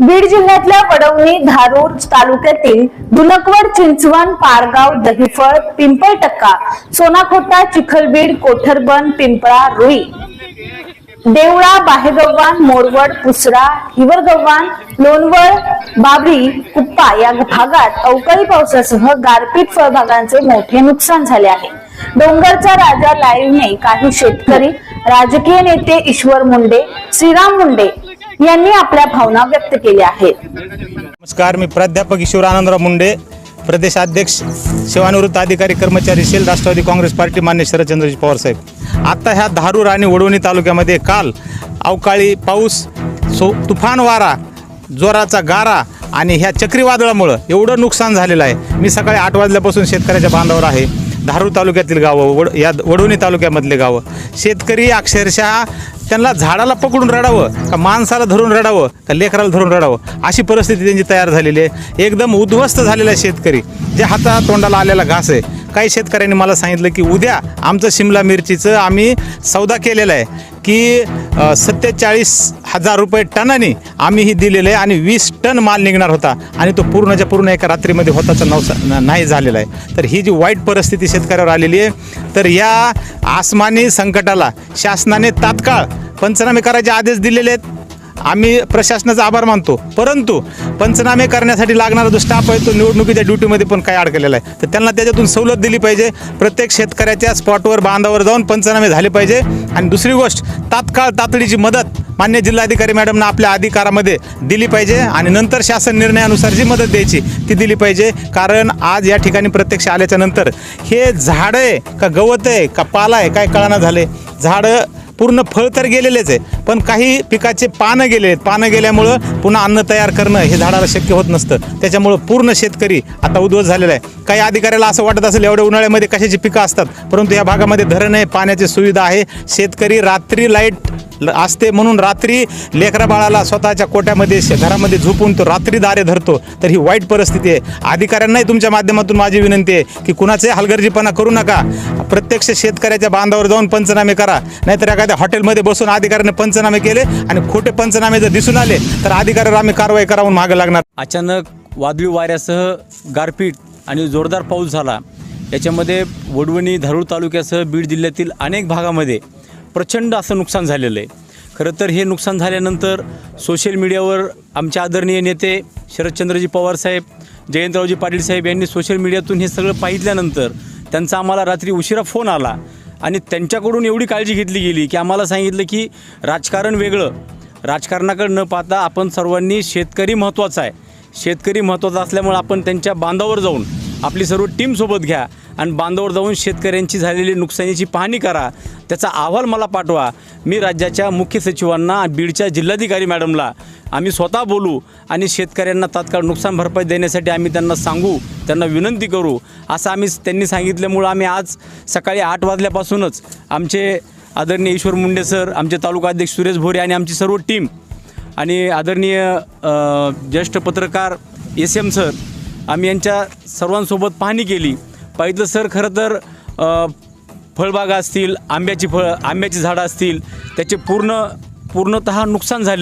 बीड जिल्ह्यातल्या वडवणी धारूर तालुक्यातील दुलकवड चिंचवण पारगाव दहिफळ पिंपळटक्का सोनाखोटा चिखलबीड कोठरबन पिंपळा रुई देवळा बाहेगव्हाण मोरवड पुसरा हिवरगव्हाण लोणवळ बाबरी कुप्पा या भागात अवकाळी पावसासह गारपीट फळबागांचे मोठे नुकसान झाले आहे. डोंगरचा राजा लाईव्हने काही शेतकरी राजकीय नेते ईश्वर मुंडे श्रीराम मुंडे यांनी आपल्या भावना व्यक्त केल्या आहेत. नमस्कार मी प्राध्यापक ईश्वर आनंदराव मुंडे प्रदेशाध्यक्ष सेवानिवृत्त अधिकारी कर्मचारी सेल राष्ट्रवादी काँग्रेस पार्टी मान्य शरदचंद्रजी पवार साहेब. आता ह्या धारूर आणि वडवणी तालुक्यामध्ये काल अवकाळी पाऊस सो तुफान वारा जोराचा गारा आणि ह्या चक्रीवादळामुळं एवढं नुकसान झालेलं आहे. मी सकाळी आठ वाजल्यापासून शेतकऱ्याच्या बांधावर आहे. धारूर तालुक्यातील गावं वड या वडवणी तालुक्यामधले गावं. शेतकरी अक्षरशः त्यांना झाडाला पकडून रडावं का माणसाला धरून रडावं का लेकराला धरून रडावं अशी परिस्थिती त्यांची तयार झालेली आहे. एकदम उद्ध्वस्त झालेला आहे शेतकरी. जे हाता तोंडाला आलेला घास आहे काही शेतकऱ्यांनी मला सांगितलं की उद्या आमचं शिमला मिरचीचं आम्ही सौदा केलेला आहे की सत्तेचाळीस हजार रुपये टनाने आम्ही ही दिलेलं आहे आणि वीस टन माल निघणार होता आणि तो पूर्णच्या पूर्ण एका रात्रीमध्ये होताचा नवसा नाही झालेला आहे. तर ही जी वाईट परिस्थिती शेतकऱ्यावर आलेली आहे तर या आसमानी संकटाला शासनाने तात्काळ पंचनामे करायचे आदेश दिलेले आहेत. आम्ही प्रशासनाचा आभार मानतो. परंतु पंचनामे करण्यासाठी लागणारा जो स्टाफ आहे तो निवडणुकीच्या ड्युटीमध्ये पण काय अडकलेला आहे. तर त्यांना त्याच्यातून सवलत दिली पाहिजे. प्रत्येक शेतकऱ्याच्या स्पॉटवर बांधावर जाऊन पंचनामे झाले पाहिजे. आणि दुसरी गोष्ट तात्काळ तातडीची मदत मान्य जिल्हाधिकारी मॅडमना आपल्या अधिकारामध्ये दिली पाहिजे. आणि नंतर शासन निर्णयानुसार जी मदत द्यायची ती दिली पाहिजे. कारण आज या ठिकाणी प्रत्यक्ष आल्याच्यानंतर हे झाड आहे का गवत आहे का पाला आहे काय कळाना झाले झाडं पूर्ण फळ तर गेलेलेच आहे पण काही पिकाचे पानं गेले आहेत. पानं गेल्यामुळं पुन्हा अन्न तयार करणं हे झाडाला शक्य होत नसतं. त्याच्यामुळं पूर्ण शेतकरी आता उद्ध्वस्त झालेला आहे. काही अधिकाऱ्याला असं वाटत असेल एवढ्या उन्हाळ्यामध्ये कशाची पिकं असतात? परंतु या भागामध्ये धरण आहे पाण्याची सुविधा आहे. शेतकरी रात्री लाइट असते म्हणून रात्री लेकरा बाळाला स्वतःच्या कोट्यामध्ये घरामध्ये झोपून तो रात्री दारे धरतो. तर ही वाईट परिस्थिती आहे. अधिकाऱ्यांनाही तुमच्या माध्यमातून माझी विनंती आहे की कुणाचे हलगर्जीपणा करू नका. प्रत्यक्ष शेतकऱ्याच्या बांधावर जाऊन पंचनामे करा. नाहीतर एखाद्या हॉटेलमध्ये बसून अधिकाऱ्याने पंचनामे केले आणि खोटे पंचनामे जर दिसून आले तर अधिकाऱ्यावर आम्ही कारवाई करावून मागं लागणार. अचानक वादळी वाऱ्यासह गारपीट आणि जोरदार पाऊस झाला. याच्यामध्ये वडवणी धारूर तालुक्यासह बीड जिल्ह्यातील अनेक भागामध्ये प्रचंड असं नुकसान झालेलं आहे. खरं तर हे नुकसान झाल्यानंतर सोशल मीडियावर आमचे आदरणीय नेते शरदचंद्रजी पवार साहेब जयंतरावजी पाटील साहेब यांनी सोशल मीडियातून हे सगळं पाहिल्यानंतर त्यांचा आम्हाला रात्री उशिरा फोन आला आणि त्यांच्याकडून एवढी काळजी घेतली गेली की आम्हाला सांगितलं की राजकारण वेगळं. राजकारणाकडे न पाहता आपण सर्वांनी शेतकरी महत्त्वाचा आहे. शेतकरी महत्त्वाचा असल्यामुळे आपण त्यांच्या बांधावर जाऊन आपली सर्व टीमसोबत घ्या. आणि बांधावर जाऊन शेतकऱ्यांची झालेली नुकसानीची पाहणी करा. त्याचा अहवाल मला पाठवा. मी राज्याच्या मुख्य सचिवांना बीडच्या जिल्हाधिकारी मॅडमला आम्ही स्वतः बोलू आणि शेतकऱ्यांना तात्काळ नुकसान भरपाई देण्यासाठी आम्ही त्यांना सांगू त्यांना विनंती करू. असं आम्ही त्यांनी सांगितल्यामुळं आम्ही आज सकाळी आठ वाजल्यापासूनच आमचे आदरणीय ईश्वर मुंडे सर आमचे तालुका अध्यक्ष सुरेश भोरे आणि आमची सर्व टीम आणि आदरणीय ज्येष्ठ पत्रकार एस एम सर आम्ही यांच्या सर्वांसोबत पाहणी केली. पाहिलं सर खरं तर फळबागा असतील आंब्याची फळ आंब्याची झाडं असतील त्याचे पूर्ण पूर्णतः नुकसान झाले